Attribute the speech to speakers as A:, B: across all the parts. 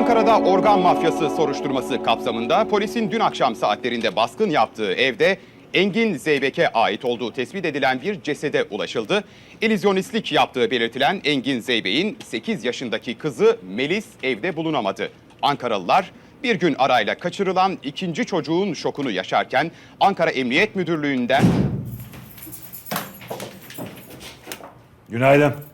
A: Ankara'da organ mafyası soruşturması kapsamında polisin dün akşam saatlerinde baskın yaptığı evde Engin Zeybek'e ait olduğu tespit edilen bir cesede ulaşıldı. İllüzyonistlik yaptığı belirtilen Engin Zeybek'in 8 yaşındaki kızı Melis evde bulunamadı. Ankaralılar bir gün arayla kaçırılan ikinci çocuğun şokunu yaşarken Ankara Emniyet Müdürlüğü'nden
B: Günaydın.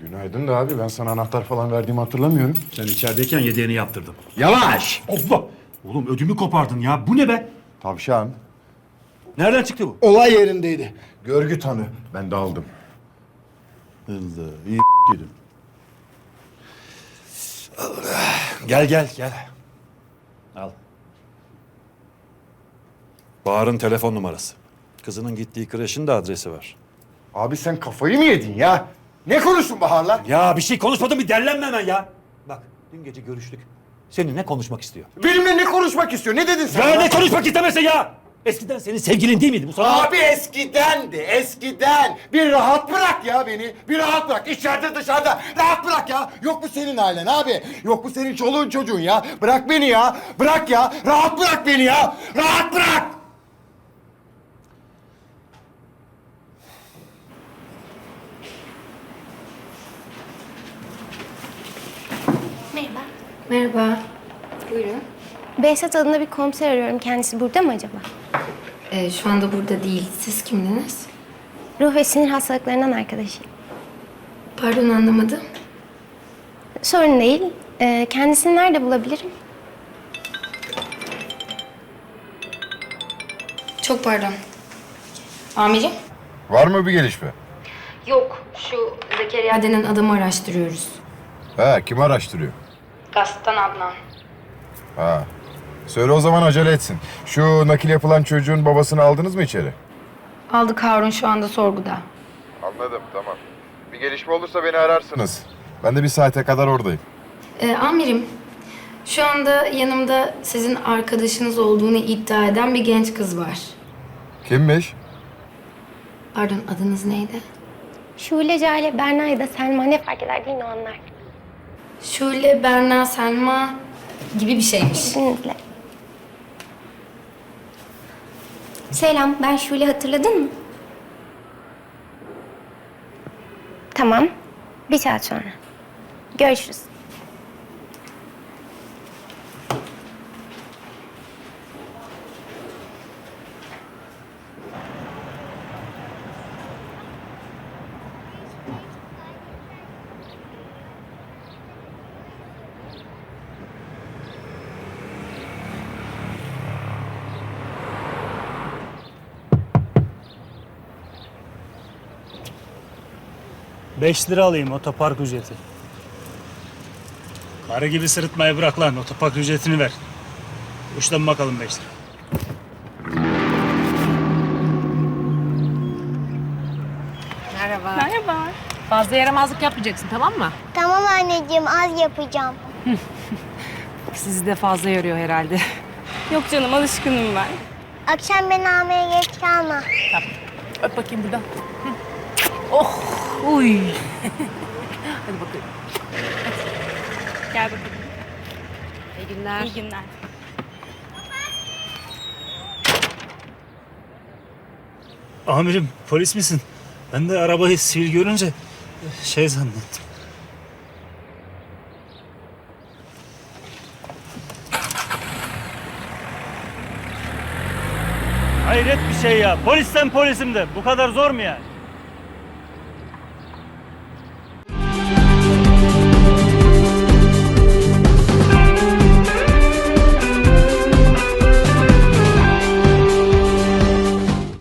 C: Günaydın da abi ben sana anahtar falan verdiğimi hatırlamıyorum.
B: Sen içerideyken yedeğini yaptırdım.
C: Yavaş!
B: Allah! Oğlum ödümü kopardın ya. Bu ne be?
C: Tavşan.
B: Nereden çıktı bu?
C: Olay yerindeydi. Görgü tanı. Ben de aldım.
B: Hızlı, iyi yedim. Gel gel gel. Al. Bahar'ın telefon numarası. Kızının gittiği kreşin de adresi var.
C: Abi sen kafayı mı yedin ya? Ne konuştun Bahar'la?
B: Ya bir şey konuşmadım bir dellenme hemen ya. Bak dün gece görüştük. Seninle konuşmak istiyor.
C: Benimle ne konuşmak istiyor? Ne dedin sen?
B: Ya ne konuşmak istemese ya? Eskiden senin sevgilin değil miydi bu sana?
C: Abi eskidendi, eskiden. Bir rahat bırak ya beni. Bir rahat bırak. İçeride dışarıda. Rahat bırak ya. Yok mu senin ailen abi? Yok mu senin çoluğun çocuğun ya? Bırak beni ya. Bırak ya. Rahat bırak beni ya. Rahat bırak.
D: Merhaba. Buyurun.
E: Behzat adında bir komiser arıyorum. Kendisi burada mı acaba?
D: Ee, şu anda burada değil. Siz kimdiniz?
E: Ruh ve sinir hastalıklarından arkadaşı.
D: Pardon anlamadım.
E: Sorun değil. Ee, kendisini nerede bulabilirim?
D: Çok pardon. Amirim?
C: Var mı bir gelişme?
D: Yok. Şu Zekeriya denen adamı araştırıyoruz.
C: Ha, kim araştırıyor?
D: Gazetten Adnan.
C: Ha. Söyle o zaman acele etsin. Şu nakil yapılan çocuğun babasını aldınız mı içeri?
D: Aldık Harun şu anda sorguda.
C: Anladım, tamam. Bir gelişme olursa beni ararsınız. Ben de bir saate kadar oradayım.
D: Ee, amirim, şu anda yanımda sizin arkadaşınız olduğunu iddia eden bir genç kız var.
C: Kimmiş?
D: Pardon adınız neydi?
E: Şule, Cale, Berna ya da Selma ne fark eder değil mi onlar?
D: Şule, Berna, Selma gibi bir şeymiş.
E: İzninizle. Selam, ben Şule hatırladın mı? Tamam. Bir saat sonra. Görüşürüz.
F: Beş lira alayım otopark ücreti. Karı gibi sırıtmayı bırak lan otopark ücretini ver. Uçtan bakalım beş lira.
G: Merhaba. Fazla yaramazlık yapmayacaksın tamam mı?
H: Tamam anneciğim az yapacağım.
G: Sizi de fazla yoruyor herhalde.
I: Yok canım alışkınım ben.
H: Akşam beni almaya geç kalma.
G: Öp bakayım buradan. Hı. Oh, uy. Hadi bakalım.
I: Gel bakalım.
G: İyi günler.
I: İyi günler.
F: Amirim polis misin? Ben de arabayı sivil görünce şey zannettim. Hayret bir şey ya. Polisten polisim de. Bu kadar zor mu yani?